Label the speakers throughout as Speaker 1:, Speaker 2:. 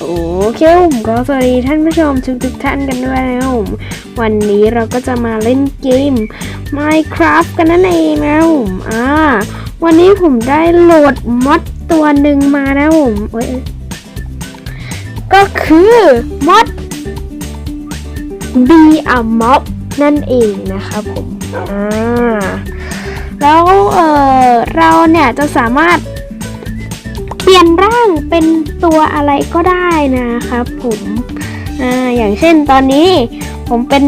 Speaker 1: โอเคผมก็สวัสดีท่านผู้ชมทุกทุกท่านกันด้วยนะผมวันนี้เราก็จะมาเล่นเกม Minecraft กันนั่นเองนะผมอ่าวันนี้ผมได้โหลดมอดตัวหนึ่งมานะผมเอ้ยก็คือมอด B a Mob นั่นเองนะครับผมอ่าแล้วเออเราเนี่ยจะสามารถ ปลี่ยนร่างเป็นตัวอะไรก็ได้นะครับผมอ่าอย่างเช่นตอนนี้ ผมเป็น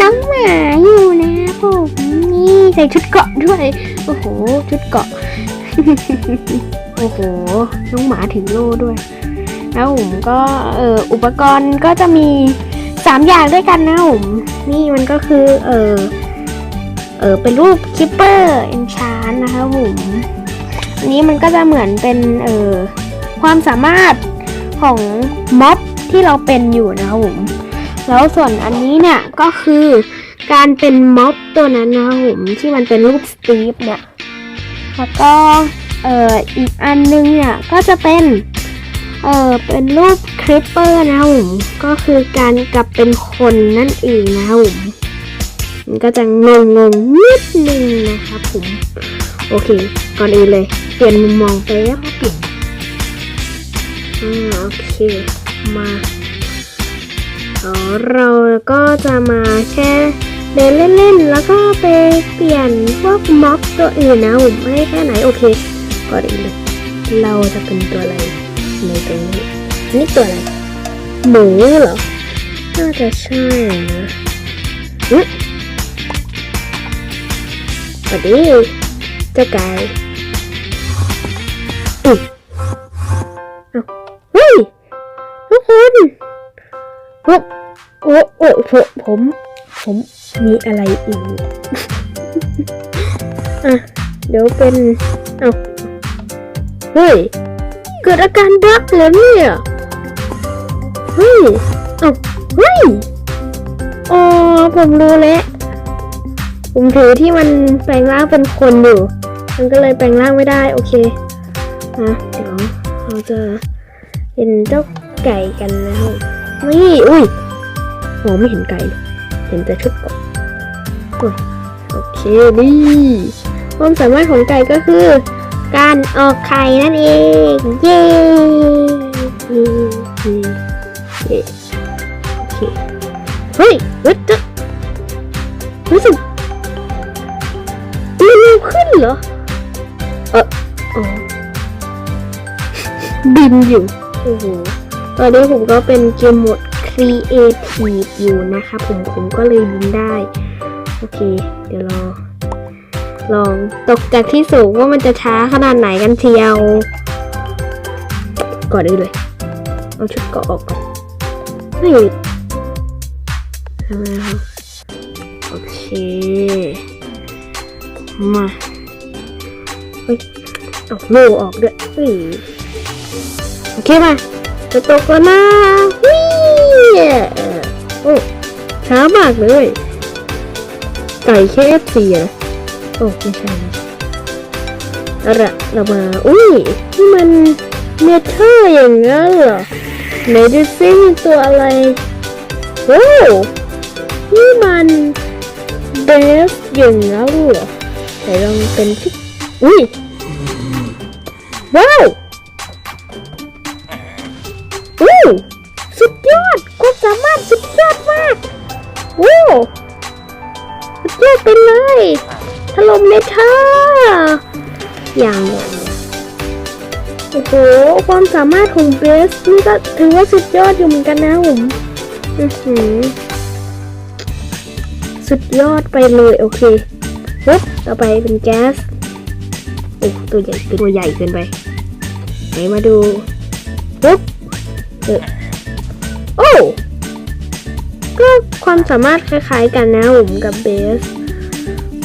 Speaker 1: น้องหมาอยู่นะผมนี่ใส่ชุดเกาะด้วย โอ้โห ชุดเกาะ โอ้โห น้องหมาถึงโล่ด้วย แล้วผมก็เอออุปกรณ์ก็จะมีสามอย่างด้วยกันนะผมนี่มันก็คือ เออเออเป็นรูปคิปเปอร์เอนชานนะครับผม นี้มันก็จะเหมือนเป็นเอ่อความสามารถของม็อบที่เราเป็นอยู่นะครับผมแล้วส่วนอันนี้เนี่ยก็คือการเป็นม็อบตัวนั้นนะครับผมที่มันเป็นรูปสตีฟเนี่ยแล้วก็เอ่ออีกอันนึงเนี่ยก็จะเป็นเอ่อเป็นรูปคริปเปอร์นะครับผมก็คือการกลับเป็นคนนั่นเองนะครับผมมันก็จะงงงๆนิดนึงนะครับผมโอเคก่อนอื่นเลย เปลี่ยนมุมมองไปแล้วก็เปลี่ยนอ่าโอเคมาเออเราก็จะมาแค่เดินเล่นๆ แล้วก็ไปเปลี่ยนพวกม็อบตัวอื่นนะผมให้แค่ไหนโอเคก่อนอื่นเราจะเป็นตัวอะไรในตรงนี้นี่ตัวอะไร หมูเหรอ น่าจะใช่นะอุ๊ยสวัสดีเจ้าไก่อุ๊ย เฮ้ยทุกคนโอ้โอ้โอ้ผมผมผมมีอะไรอีกอะเดี๋ยวเป็นเอ้าเฮ้ยเกิดอาการบั๊กเหรอเนี่ยเฮ้ยเอ้าเฮ้ยอ๋อผมรู้แล้วผมถือที่มันแปลงร่างเป็นคนอยู่ มันก็เลยแปลงร่างไม่ได้ โอเคนะ เราจะเป็นเจ้าไก่กันนะครับนี่อุ้ยมองไม่เห็นไก่เห็นแต่ชุดเกราะอุ้ยโอเคนี่ความสามารถของไก่ก็คือ การออกไข่นั่นเอง เย้เย้โอเคเฮ้ยเฮ้ยจะรู้สึกมันเร็วขึ้นเหรอเอออ๋อ บินอยู่โอ้โหตอนนี้ผมก็เป็นเกมหมด Creative อยู่นะคะผมผมก็เลยบินได้ โอเค เดี๋ยวรอ ลองตกจากที่สูงว่ามันจะช้าขนาดไหนกันเชียว ก่อนอื่นเลย เอาชุดเกาะออกก่อนเฮ้ยทำไมครับโอเค มาเฮ้ยเอาโลออกด้วยเฮ้ย โอเคมาจะตกแล้วนะวิ่งโอ้ช้ามากเลย ไก่แค่ FC อะโอ้ไม่ใช่ไม่ใช่เอาละเรามา อุ้ยนี่มันเมเทอร์อย่างนั้นเหรอไหนดูซิมีตัวอะไรโอ้นี่มันเบสอย่างนั้นเหรอไหนลองเป็นที่อุ้ยว้าว ยอดความสามารถสุดยอดมากว้สุดยอดไปเลยถล่มเลยเธออย่างอย่างโอ้โหความสามารถของเบสนี่ก็ถือว่าสุดยอดอยู่เหมือนกันนะผมอือหือสุดยอดไปเลยโอเคปุ๊บต่อไปเป็นแก๊สโอ้ตัวใหญ่เกินตัวใหญ่เกินไปไหนมาดูปุ๊บเออ โอ้ก็ความสามารถคล้ายๆกันนะผมกับเบส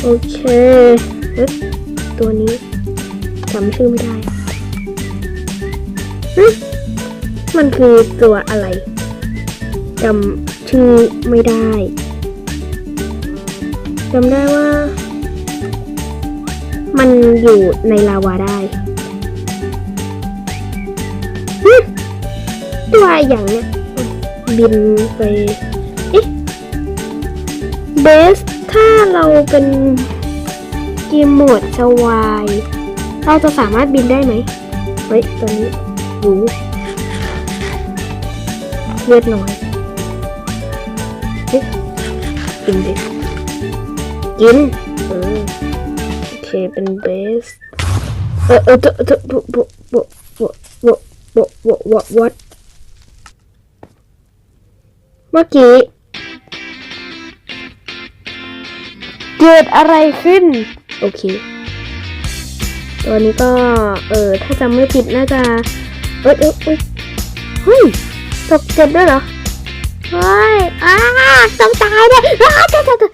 Speaker 1: โอเคเอ๊ะตัวนี้จำชื่อไม่ได้มันคือตัวอะไรจำชื่อไม่ได้จำได้ว่า มันอยู่ในลาวาได้ดูวอย่างเนี้ย บินไปอิเบส ถ้าเราเป็นเกมโหมดสวาย เราจะสามารถบินได้ไหม เฮ้ย ตอนนี้รู้เลือดน้อยกินดิกินเออโอเค เป็นเบส เออเออเออเออบุบุบุบุบุบุบุวัด เมื่อกี้ เกิดอะไรขึ้น โอเค ตัวนี้ก็ เออ ถ้าจำไม่ผิดน่าจะ เอ้ยเอ้ยเอ้ยเฮ้ย ตกเจ็บด้วยเหรอ เฮ้ย อ้าต้องตายเลยอ้าตายตายตาย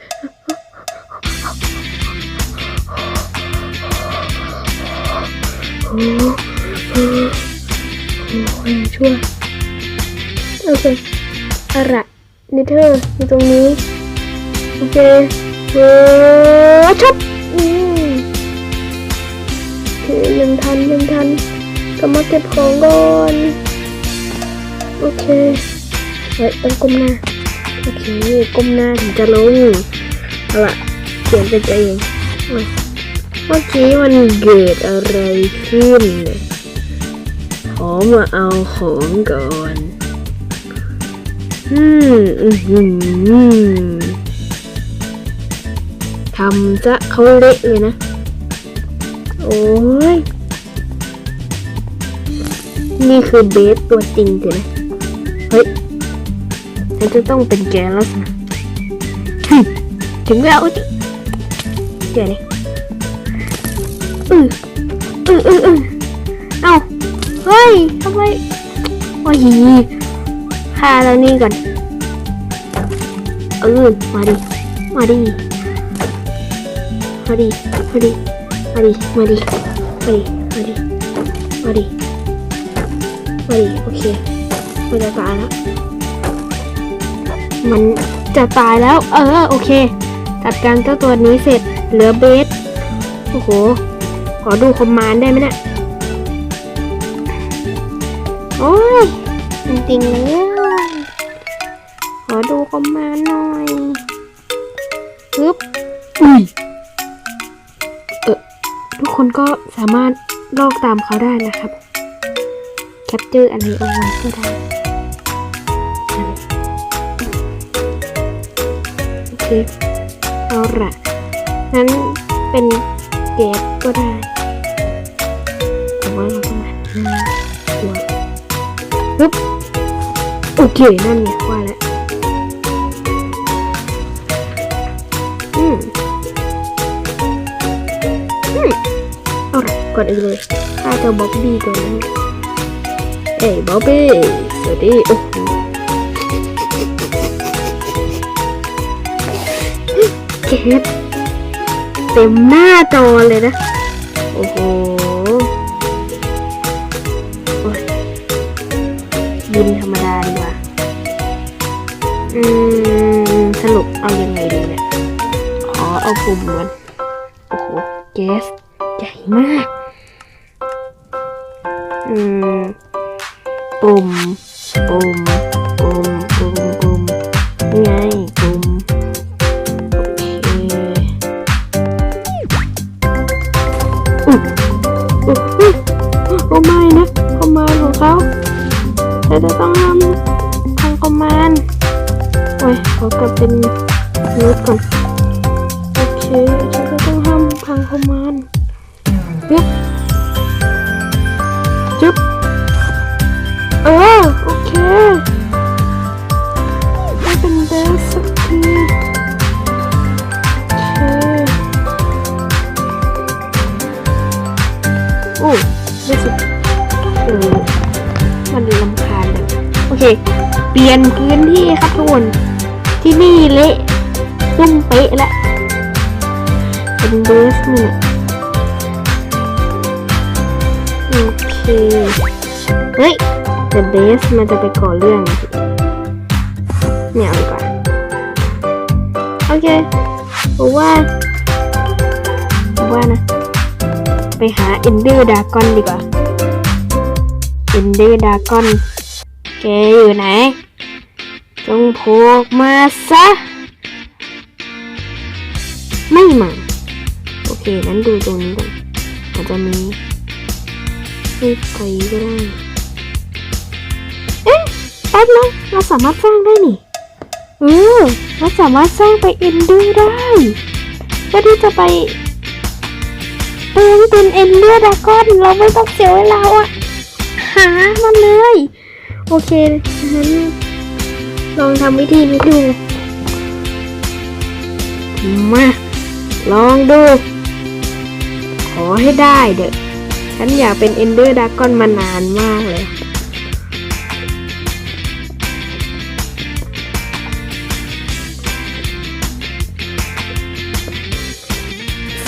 Speaker 1: โอ้โหช่วยโอเค อะไระนิเธอร์อยู่ตรงนี้ โอเคโอ้ชุบอืมโอเคยังทันยังทันกลับมาเก็บของก่อน โอเคเฮ้ยต้องก้มหน้า โอเคก้มหน้าถึงจะลงเอาละเขียนเป็นใจเองโอเมื่อกี้มันเกิดอะไรขึ้นขอมาเอาของก่อน อืมอือหือทำซะเขาเละเลยนะ โอ้ย นี่คือเบสตัวจริงสินะ เฮ้ยฉันจะต้องเป็นแกแล้วสิถึงแล้วจิเดี๋ยวนี้อืออืออืออือเอ้า เฮ้ยทำไมโอ้ย ฆ่าแล้วนี่ก่อน เออ มาดิ มาดิ มาดิ มาดิ มาดิ มาดิ มาดิ มาดิ มาดิ มาดิ โอเค มันจะตายแล้ว มันจะตายแล้ว เออ โอเค จัดการเจ้าตัวนี้เสร็จ เหลือเบส โอ้โห ขอดูคอมมานด์ได้ไหมเนี่ยโอ้ย จริงๆเลย อดูคอมมานด์หน่อยปึ๊บอุ้ยเออทุกคนก็สามารถลอกตามเขาได้นะครับ แคปเจอร์อะไรเอาไว้ก็ได้โอเคเอาละนั้นเป็นเกตก็ได้แต่ว่าเราต้องหันหน้าตัวปึ๊บโอเค นั่นไงว่ ก่อนอื่นเลยข้าเจ้าบ๊อบบี้ก่อนนะเอ้ยบ๊อบบี้สวัสดีโอ้โหเกตเต็มหน้าจอเลยนะ โอ้โห้ยบินธรรมดาดีกว่า อืม สรุปเอายังไงดีเนี่ย ขอเอาปุ่มก่อนโอ้โหเกสใหญ่มาก ปุ่ม ปุ่ม ปุ่ม ปุ่ม ปุ่มนี่ไง ปุ่ม โอเคอุ๊ยอุ๊ยอุ๊ยโอ้ไม่นะคอมมานด์ของเขาเราจะต้องทำทางคอมมานด์โอ้ยขอกลับเป็นนูดก่อน เออโอเคได้เป็นเบสสักทีโอเคโอ้รู้สึกเออมันลำคาญเลยโอเค เปลี่ยนพื้นที่ครับทุกคนที่นี่เละตุ้มเป๊ะแล้วเป็นเบสเนี่ยโอเค เฮ้ย แต่เบสมันจะไปก่อเรื่องสิเนี่ยเอาดีกว่าโอเคผมว่าผมว่านะ ไปหาเอนเดอร์ดากอนดีกว่าเอนเดอร์ดากอนแกอยู่ไหน จงโผล่ออกมาซะ ไม่มาโอเคนั้นดูตรงนี้ก่อนอาจจะมีไม่ไปก็ได้ ป๊บนะเราสามารถสร้างได้นี่เออเราสามารถสร้างไปเอนเดอร์ได้เพื่อที่จะไปเออเป็นเอนเดอร์ดากอนเราไม่ต้องเสียเวลาอะหามันเลย โอเคงั้นลองทำวิธีนี้ดู มา ลองดู ขอให้ได้เด้อฉันอยากเป็นเอนเดอร์ดากอนมานานมากเลย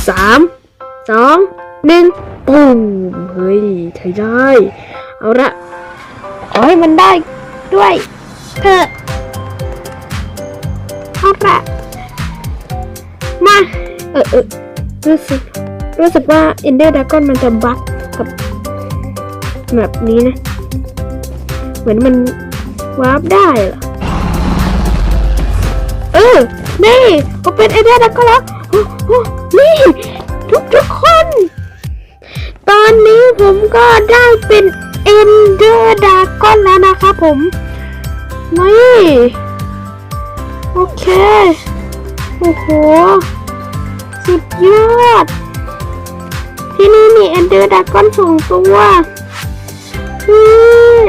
Speaker 1: สามสองหนึ่งปูมเฮ้ยใช้ได้ เอาละขอให้มันได้ด้วยเถอะเอาละมาเออเออรู้สึกรู้สึกว่า Ender Dragon มันจะบั๊กกับแบบนี้นะ เหมือนมันวาร์ปได้เหรอเออนี่ผมเป็น Ender Dragon แล้ว นี่ ทุกทุกๆคน ตอนนี้ผมก็ได้เป็น Ender Dragon แล้วนะครับผม นี่ โอเค โอ้โห สุดยอด ที่นี่มี Ender Dragon สองตัวนี่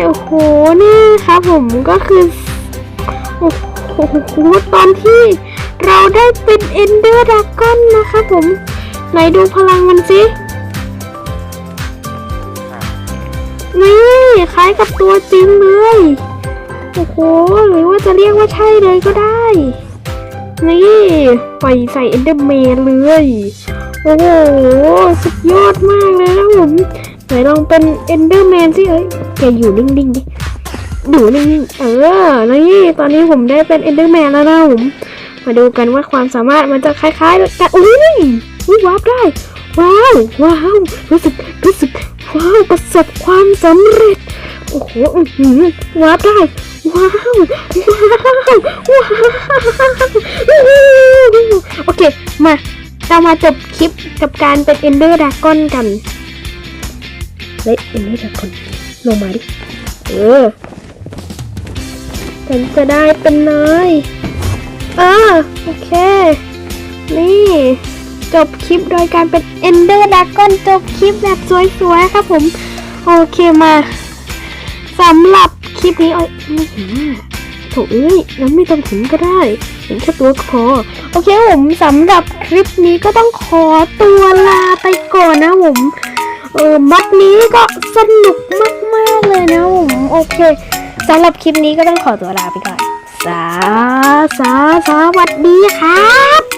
Speaker 1: โอ้โห นี่ครับผมก็คือ โอ้โห ตอนที่ เราได้เป็น Ender Dragon นนะครับผม ไหนดูพลังมันสินี่คล้ายกับตัวจริงเลย โอ้โห หรือว่าจะเรียกว่าใช่เลยก็ได้ นี่ไปใส่เอนเดอร์แมนเลย โอ้โห สุดยอดมากเลยนะผม ไหนลองเป็นเอนเดอร์แมนสิเอ้ยแกอยู่นิ่งๆดิอยู่นิ่งๆเออ นี่ ตอนนี้ผมได้เป็นเอนเดอร์แมนแล้วนะผม มาดูกันว่าความสามารถมันจะคล้ายๆกันอุ้ยอุ้ยวาร์ปได้ ว้าว ว้าว รู้สึก รู้สึก ว้าว ประสบความสำเร็จ โอ้โหอื้อหือวาร์ปได้ ว้าว ว้าว ว้าวโอเค มาเรามาจบคลิปกับการเป็น Ender Dragon กัน เฮ้ย Ender Dragon ลงมาดิ เออฉันจะได้เป็นนาย ออโอเค นี่ จบคลิปโดยการเป็น Ender Dragon จบคลิปแบบสวยๆ ครับผม โอเคมาสำหรับคลิปนี้เอ้ยไม่เห็นหน้าโถเอ้ยงั้นไม่ต้องถึงก็ได้เห็นแค่ตัวก็พอ โอเคผมสำหรับคลิปนี้ก็ต้องขอตัวลาไปก่อนนะผมเออมัดนี้ก็สนุกมากๆเลยนะผมโอเคสำหรับคลิปนี้ก็ต้องขอตัวลาไปก่อน สาสาสวัสดีครับ